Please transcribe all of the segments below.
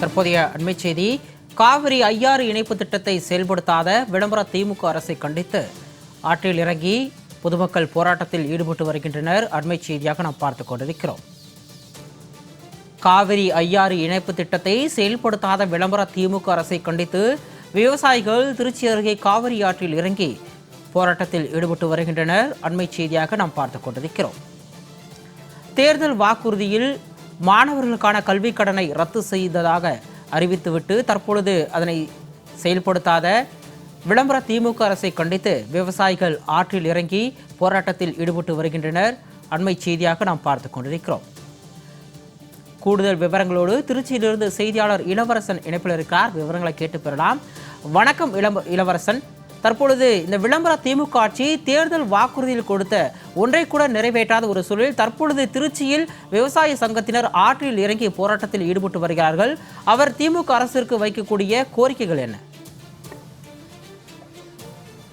தற்போதைய அண்மை செய்தி காவிரி ஐயாறு இணைப்பு திட்டத்தை செயல்படுத்தாத விளம்பர திமுக அரசை கண்டித்து ஆற்றில் இறங்கி பொதுமக்கள் போராட்டத்தில் ஈடுபட்டு வருகின்றனர். அண்மை செய்தியாக நாம் பார்த்து கொண்டிருக்கிறோம். காவிரி ஐயாறு இணைப்பு திட்டத்தை செயல்படுத்தாத விளம்பர திமுக அரசை கண்டித்து விவசாயிகள் திருச்சி அருகே காவிரி ஆற்றில் இறங்கி போராட்டத்தில் ஈடுபட்டு வருகின்றனர். அண்மை செய்தியாக நாம் பார்த்து கொண்டிருக்கிறோம். தேர்தல் வாக்குறுதியில் மாணவர்களுக்கான கல்விக் கடனை ரத்து செய்ததாக அறிவித்துவிட்டு தற்பொழுது அதனை செயல்படுத்தாத விளம்பர திமுக அரசை கண்டித்து விவசாயிகள் ஆற்றில் இறங்கி போராட்டத்தில் ஈடுபட்டு வருகின்றனர். அண்மை செய்தியாக நாம் பார்த்து கொண்டிருக்கிறோம். கூடுதல் விவரங்களோடு திருச்சியிலிருந்து செய்தியாளர் இளவரசன் இணைப்பில் இருக்கிறார் விவரங்களை கேட்டு பெறலாம். வணக்கம் இளவரசன். தற்பொழுது இந்த விளம்பர திமுக ஆட்சி தேர்தல் வாக்குறுதியில் கொடுத்த ஒன்றை கூட நிறைவேற்றாத ஒரு சூழலில் தற்பொழுது திருச்சியில் விவசாய சங்கத்தினர் ஆற்றில் இறங்கி போராட்டத்தில் ஈடுபட்டு வருகிறார்கள். அவர் திமுக அரசிற்கு வைக்கக்கூடிய கோரிக்கைகள் என்ன?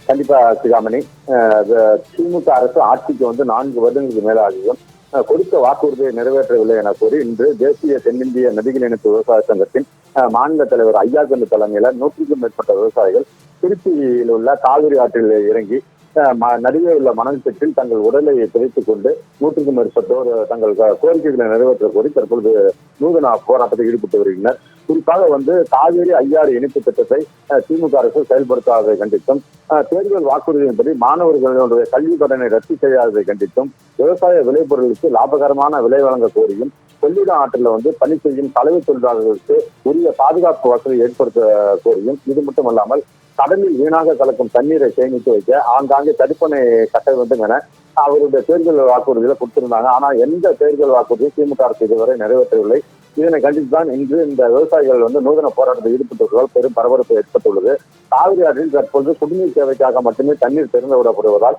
கண்டிப்பா சிகாமணி. அஹ் திமுக அரசு ஆட்சிக்கு வந்து நான்கு வருடங்களுக்கு மேலாகியும் கொடுத்த வாக்குறுதியை நிறைவேற்றவில்லை என கூறி இன்று தேசிய தென்னிந்திய நதிகள் இணைப்பு விவசாய சங்கத்தின் மாநில தலைவர் ஐயாக்கந்து தலைமையில நூற்றுக்கும் மேற்பட்ட விவசாயிகள் திருச்சியில் உள்ள காவிரி ஆற்றில் இறங்கி அஹ் ம- நடுவே உள்ள மணல் பெற்றில் தங்கள் உடலை பிரித்துக் கொண்டு நூற்றுக்கும் மேற்பட்டோர் தங்கள் கோரிக்கைகளை நிறைவேற்ற கோரி தற்பொழுது நூதன போராட்டத்தில் ஈடுபட்டு வருகின்றனர். குறிப்பாக வந்து காவேரி ஐயாறு இணைப்பு திட்டத்தை திமுக அரசு செயல்படுத்தாததை கண்டித்தும் தேர்தல் வாக்குறுதியின்படி மாணவர்களுடைய கல்வி கடனை ரத்து செய்யாததை கண்டித்தும் விவசாய விளைபொருளுக்கு லாபகரமான விலை வழங்க கோரியும் கொள்ளிட ஆற்றில் வந்து பணி செய்யும் தலைமை தொழிலாளர்களுக்கு உரிய பாதுகாப்பு வசதி ஏற்படுத்த கோரியும் இது மட்டுமல்லாமல் கடலில் வீணாக கலக்கும் தண்ணீரை சேமித்து வைக்க ஆங்காங்கே தடுப்பணை கட்ட வேண்டும் என அவருடைய தேர்தல் வாக்குறுதியில கொடுத்திருந்தாங்க. ஆனா எந்த தேர்தல் வாக்குறுதியும் திமுக அரசு இதுவரை நிறைவேற்றவில்லை. இதனை கண்டித்து தான் இன்று இந்த விவசாயிகள் வந்து நூதன போராட்டத்தில் ஈடுபட்டுள்ளதால் பெரும் பரபரப்பு ஏற்பட்டுள்ளது. காவிரி ஆற்றில் தற்பொழுது குடிநீர் தேவைக்காக மட்டுமே தண்ணீர் திறந்து விடப்படுவதால்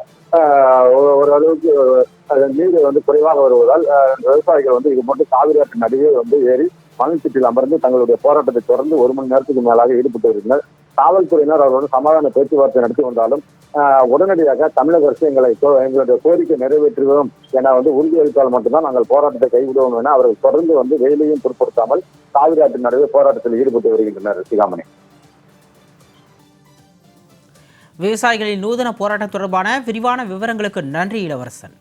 ஓரளவுக்கு நீர் வந்து குறைவாக வருவதால் விவசாயிகள் வந்து இது மட்டும் காவிரி ஆற்றின் நடுவே வந்து ஏறி மணல் சீட்டில் அமர்ந்து தங்களுடைய போராட்டத்தை தொடர்ந்து ஒரு மணி நேரத்துக்கு மேலாக ஈடுபட்டு வருகின்றனர். காவல்துறையினர் அவர்களுடன் சமாதான பேச்சுவார்த்தை நடத்தி வந்தாலும் ஆஹ், உடனடியாக தமிழக அரசு எங்களை கோ- எங்களுடைய கோரிக்கை நிறைவேற்றுவோம் என வந்து உறுதியளித்தால் மட்டும்தான் நாங்கள் போராட்டத்தை கைவிடுவோம் என அவர்கள் தொடர்ந்து வந்து வெயிலையும் பொருட்படுத்தாமல் காவிரி ஆற்றின் நடுவே போராட்டத்தில் ஈடுபட்டு வருகின்றனர் சிகாமணி. விவசாயிகளின் நூதன போராட்டம் தொடர்பான விரிவான விவரங்களுக்கு நன்றி இளவரசன்.